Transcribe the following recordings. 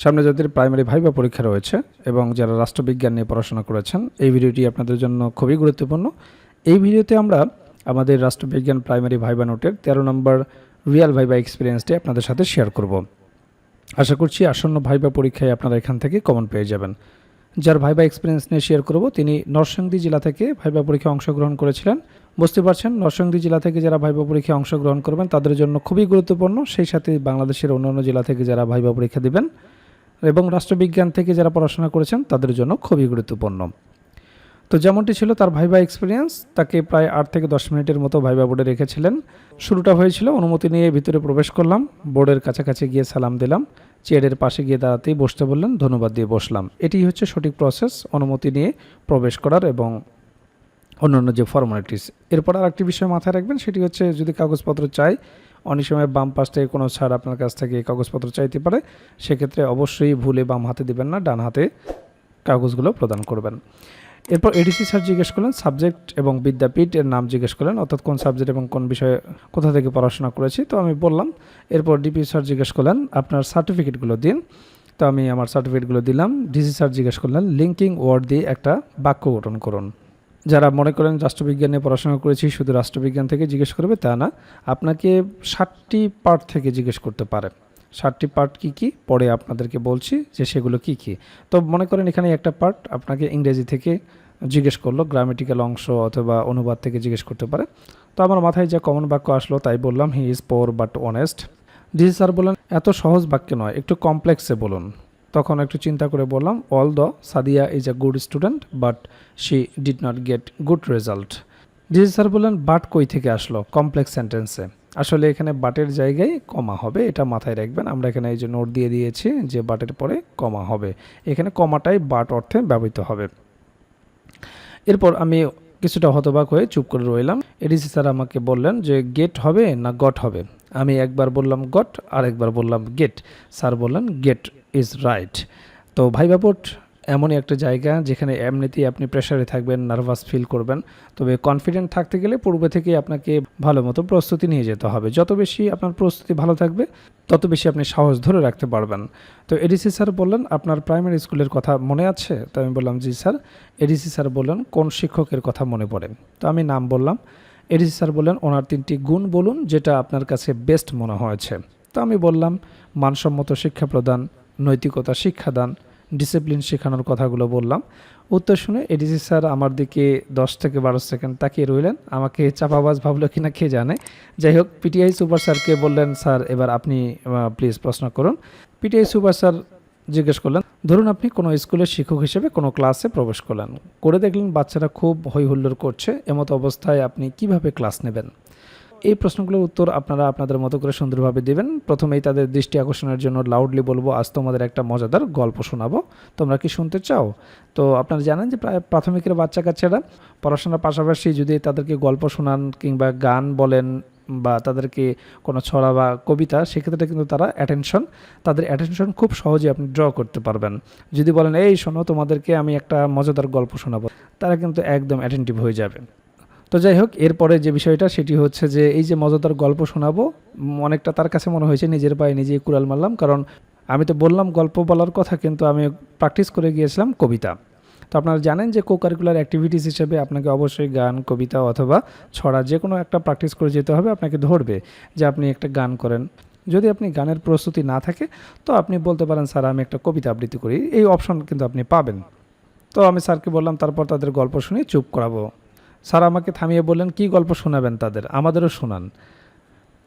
সামনে যাদের primary viva পরীক্ষা রয়েছে এবং যারা রাষ্ট্রবিজ্ঞান নিয়ে পড়াশোনা করেছেন, এই ভিডিওটি আপনাদের জন্য খুবই গুরুত্বপূর্ণ। এই ভিডিওতে আমরা আমাদের রাষ্ট্রবিজ্ঞান প্রাইমারি ভাইবা নোটের তেরো নম্বর রিয়াল ভাইবা এক্সপিরিয়েন্সটি আপনাদের সাথে শেয়ার করব। আশা করছি আসন্ন ভাইবা পরীক্ষায় আপনারা এখান থেকে কমন পেয়ে যাবেন। যার ভাইবা এক্সপিরিয়েন্স নিয়ে শেয়ার করব, তিনি নরসিংদী জেলা থেকে ভাইবা পরীক্ষায় অংশগ্রহণ করেছিলেন। বুঝতে পারছেন, নরসিংদী জেলা থেকে যারা ভাইবা পরীক্ষায় অংশগ্রহণ করবেন, তাদের জন্য খুবই গুরুত্বপূর্ণ। সেই সাথে বাংলাদেশের অন্যান্য জেলা থেকে যারা ভাইবা পরীক্ষা দিবেন এবং রাষ্ট্রবিজ্ঞান থেকে যারা পড়াশোনা করেছেন, তাদের জন্য খুবই গুরুত্বপূর্ণ। তো যেমনটি ছিল তার ভাইবা এক্সপিরিয়েন্স তাকে প্রায় আট থেকে দশ মিনিটের মতো ভাইবা বোর্ডে রেখেছিলেন। শুরুটা হয়েছিল অনুমতি নিয়ে ভিতরে প্রবেশ করলাম বোর্ডের কাছাকাছি গিয়ে সালাম দিলাম চেয়ারের পাশে গিয়ে দাঁড়াতেই বসতে বললেন, ধন্যবাদ দিয়ে বসলাম। এটি হচ্ছে সঠিক প্রসেস অনুমতি নিয়ে প্রবেশ করার এবং অন্যান্য যে ফর্মালিটিস এরপর আর একটি বিষয় মাথায় রাখবেন, সেটি হচ্ছে যদি কাগজপত্র চাই অনেক সময় বাম পাশ থেকে কোনো ছাড় আপনার কাছ থেকে কাগজপত্র চাইতে পারে, সেক্ষেত্রে অবশ্যই ভুলে বাম হাতে দিবেন না, ডান হাতে কাগজগুলো প্রদান করবেন। এরপর এডিসি স্যার জিজ্ঞেস করলেন, সাবজেক্ট এবং বিদ্যাপীঠ এর নাম জিজ্ঞেস করলেন, অর্থাৎ কোন সাবজেক্ট এবং কোন বিষয়ে কোথা থেকে পড়াশোনা করেছি? তো আমি বললাম, এরপর ডিপি স্যার জিজ্ঞেস করলেন, আপনার সার্টিফিকেটগুলো দিন। তো আমি আমার সার্টিফিকেটগুলো দিলাম। ডিসি স্যার জিজ্ঞেস করলেন লিঙ্কিং ওয়ার্ড দিয়ে একটা বাক্য গঠন করুন। যারা মনে করেন রাষ্ট্রবিজ্ঞান নিয়ে পড়াশোনা করেছি, শুধু রাষ্ট্রবিজ্ঞান থেকে জিজ্ঞেস করবে তা না, আপনাকে ষাটটি পার্ট থেকে জিজ্ঞেস করতে পারে। ষাটটি পার্ট কি কি? পরে আপনাদেরকে বলছি যে সেগুলো কি কি। তো মনে করেন এখানে একটা পার্ট আপনাকে ইংরেজি থেকে জিজ্ঞেস করল গ্রামেটিক্যাল অংশ অথবা অনুবাদ থেকে জিজ্ঞেস করতে পারে। তো আমার মাথায় যা কমন বাক্য আসলো তাই বললাম he is poor but honest DC sir বললেন, এত সহজ বাক্য নয়, একটু কমপ্লেক্সে বলুন। তখন একটু চিন্তা করে বললাম all the Sadia is a good student but she did not get good result DG sir বললেন বাট কই থেকে আসলো? কমপ্লেক্স সেন্টেন্সে আসলে এখানে বাটের জায়গায় কমা হবে, এটা মাথায় রাখবেন। আমরা এখানে এই যে নোট দিয়ে দিয়েছি যে বাটের পরে কমা হবে। এখানে কমাটাই বাট অর্থে ব্যবহৃত হবে। এরপর আমি কিছুটা হতবাক হয়ে চুপ করে রইলাম। এডিসি স্যার আমাকে বললেন যে গেট হবে না গট হবে? আমি একবার বললাম গট আর একবার বললাম গেট স্যার বললেন গেট ইজ রাইট তো ভাইবা বোর্ড এমনই একটা জায়গা যেখানে এমনিতেই আপনি প্রেশারে থাকবেন নার্ভাস ফিল করবেন। তবে কনফিডেন্ট থাকতে গেলে পূর্বে থেকেই আপনাকে ভালো মতো প্রস্তুতি নিয়ে যেতে হবে। যত বেশি আপনার প্রস্তুতি ভালো থাকবে, তত বেশি আপনি সাহস ধরে রাখতে পারবেন। তো এডিসি স্যার বললেন, আপনার প্রাইমারি স্কুলের কথা মনে আছে? তো আমি বললাম, জি স্যার। এডিসি স্যার বললেন, কোন শিক্ষকের কথা মনে পড়ে? তো আমি নাম বললাম। এডিসি স্যার বললেন, ওনার তিনটি গুণ বলুন, যেটা আপনার কাছে বেস্ট মনে হয়েছে। তো আমি বললাম, মানসম্মত শিক্ষা প্রদান নৈতিকতা, শিক্ষাদান ডিসিপ্লিন শেখানোর কথাগুলো বললাম। উত্তর শুনে এডিসি স্যার আমার দিকে দশ থেকে বারো সেকেন্ড তাকিয়ে রইলেন। আমাকে চাপাবাজ ভাবলো কিনা কে জানে। যাই হোক পিটিআই সুপার স্যারকে বললেন, স্যার, এবার আপনি প্লিজ প্রশ্ন করুন। পিটিআই সুপার স্যার জিজ্ঞেস করলেন, ধরুন আপনি কোনো স্কুলের শিক্ষক হিসেবে কোনো ক্লাসে প্রবেশ করলেন। করে দেখলেন বাচ্চারা খুব হই হুল্লোড় করছে। এমতো অবস্থায় আপনি কীভাবে ক্লাস নেবেন? এই প্রশ্নগুলোর উত্তর আপনারা আপনাদের মতো করে সুন্দরভাবে দেবেন। প্রথমেই তাদের দৃষ্টি আকর্ষণের জন্য লাউডলি বলব, আজ তোমাদের একটা মজাদার গল্প শোনাবো। তোমরা কি শুনতে চাও? তো আপনারা জানেন যে প্রায় প্রাথমিকের বাচ্চা কাচ্চারা পড়াশোনার পাশাপাশি যদি তাদেরকে গল্প শোনান কিংবা গান বলেন বা তাদেরকে কোনো ছড়া বা কবিতা, সেক্ষেত্রে কিন্তু তারা অ্যাটেনশন তাদের অ্যাটেনশন খুব সহজে আপনি ড্র করতে পারবেন। যদি বলেন, এই শোনো, তোমাদেরকে আমি একটা মজাদার গল্প শোনাবো, তারা কিন্তু একদম অ্যাটেন্টিভ হয়ে যাবে। তো যাই হোক, এরপরে যে বিষয়টা সেটি হচ্ছে যে এই যে মজাদার গল্প শোনাবো অনেকটা তার কাছে মনে হয়েছে, নিজের পায়ে নিজেই কুড়াল মারলাম। কারণ আমি তো বললাম গল্প বলার কথা, কিন্তু আমি প্র্যাকটিস করে গিয়েছিলাম কবিতা। তো আপনারা জানেন যে কো কারিকুলার অ্যাক্টিভিটিস হিসেবে আপনাকে অবশ্যই গান, কবিতা অথবা ছড়া যে কোনো একটা প্র্যাকটিস করে যেতে হবে, আপনাকে ধরবে যে আপনি একটা গান করেন। যদি আপনি গানের প্রস্তুতি না থাকে, তো আপনি বলতে পারেন, স্যার, আমি একটা কবিতা আবৃত্তি করি। এই অপশন কিন্তু আপনি পাবেন। তো আমি স্যারকে বললাম, তারপর তাদের গল্প শুনে চুপ করাবো। স্যার আমাকে থামিয়ে বললেন, কি গল্প শোনাবেন তাদের? আমাদেরও শোনান।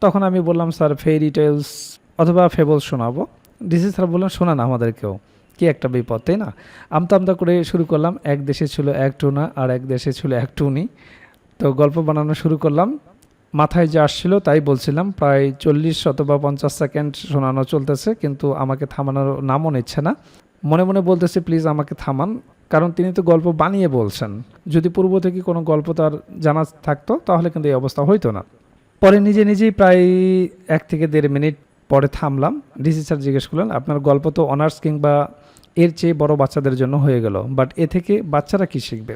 তখন আমি বললাম, স্যার ফেরি টেলস অথবা ফেবলস শোনাবো। ডিসি স্যার বললেন, শোনান আমাদেরকেও। কি একটা বিপদ, তাই না? আমতা আমতা করে শুরু করলাম, এক দেশে ছিল এক টুনা আর এক দেশে ছিল এক টুনি। তো গল্প বানানো শুরু করলাম। মাথায় যে আসছিল তাই বলছিলাম, প্রায় চল্লিশ অথবা পঞ্চাশ সেকেন্ড শোনানো চলতেছে, কিন্তু আমাকে থামানোর নামও নিচ্ছে না। মনে মনে বলতেছে, প্লিজ আমাকে থামান। কারণ তিনি তো গল্প বানিয়ে বলছেন। যদি পূর্ব থেকে কোনো গল্প তার জানা থাকতো, তাহলে কিন্তু এই অবস্থা হইতো না। পরে নিজে নিজেই প্রায় এক থেকে দেড় মিনিট পরে থামলাম। ডিসি স্যার জিজ্ঞেস করলেন, আপনার গল্প তো অনার্স কিংবা এর চেয়ে বড় বাচ্চাদের জন্য হয়ে গেল বাট এ থেকে বাচ্চারা কি শিখবে?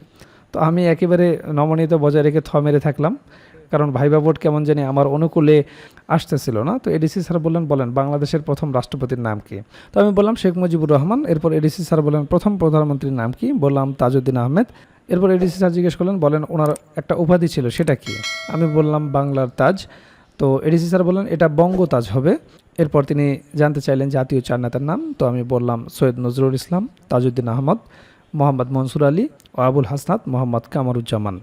তো আমি একেবারে নমনীয়তা বজায় রেখে থ মেরে থাকলাম। কারণ ভাইবা বোর্ড কেমন জানি আমার অনুকূলে আসতেছিল না। তো এডিসি স্যার বললেন, বলেন, বাংলাদেশের প্রথম রাষ্ট্রপতির নাম কি? তো আমি বললাম, শেখ মুজিবুর রহমান। এরপর এডিসি স্যার বললেন, প্রথম প্রধানমন্ত্রীর নাম কি? বললাম, তাজউদ্দিন আহমেদ। এরপর এডিসি স্যার জিজ্ঞেস করলেন, বলেন, ওনার একটা উপাধি ছিল, সেটা কি? আমি বললাম, বাংলার তাজ। তো এডিসি স্যার বললেন, এটা বঙ্গ তাজ হবে। এরপর তিনি জানতে চাইলেন জাতীয় চার নেতার নাম। তো আমি বললাম, সৈয়দ নজরুল ইসলাম, তাজউদ্দিন আহমদ, মোহাম্মদ মনসুর আলী ও আবুল হাসনাত, মোহাম্মদ কামারুজ্জামান।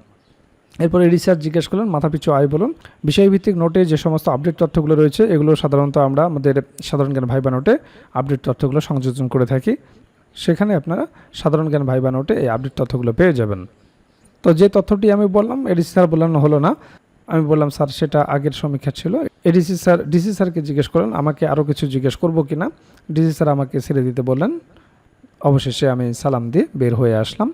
এরপর স্যার জিজ্ঞেস করলেন, মাথাপিছু আয় বলুন। বিষয়ভিত্তিক নোটে যে সমস্ত আপডেট তথ্যগুলো রয়েছে, এগুলো সাধারণত আমরা আমাদের সাধারণ জ্ঞান ভাইবা নোটে আপডেট তথ্যগুলো সংযোজন করে থাকি। সেখানে আপনারা সাধারণ জ্ঞান ভাইবা নোটে এই আপডেট তথ্যগুলো পেয়ে যাবেন। তো যে তথ্যটি আমি বললাম, এডিসি স্যার বললেন হলো না। আমি বললাম, স্যার, সেটা আগের সমীক্ষা ছিল। এডিসি স্যার, ডিসি স্যারকে জিজ্ঞেস করেন আমাকে আরও কিছু জিজ্ঞেস করব কিনা? ডিসি স্যার আমাকে ছেড়ে দিতে বললেন। অবশেষে আমি সালাম দিয়ে বের হয়ে আসলাম।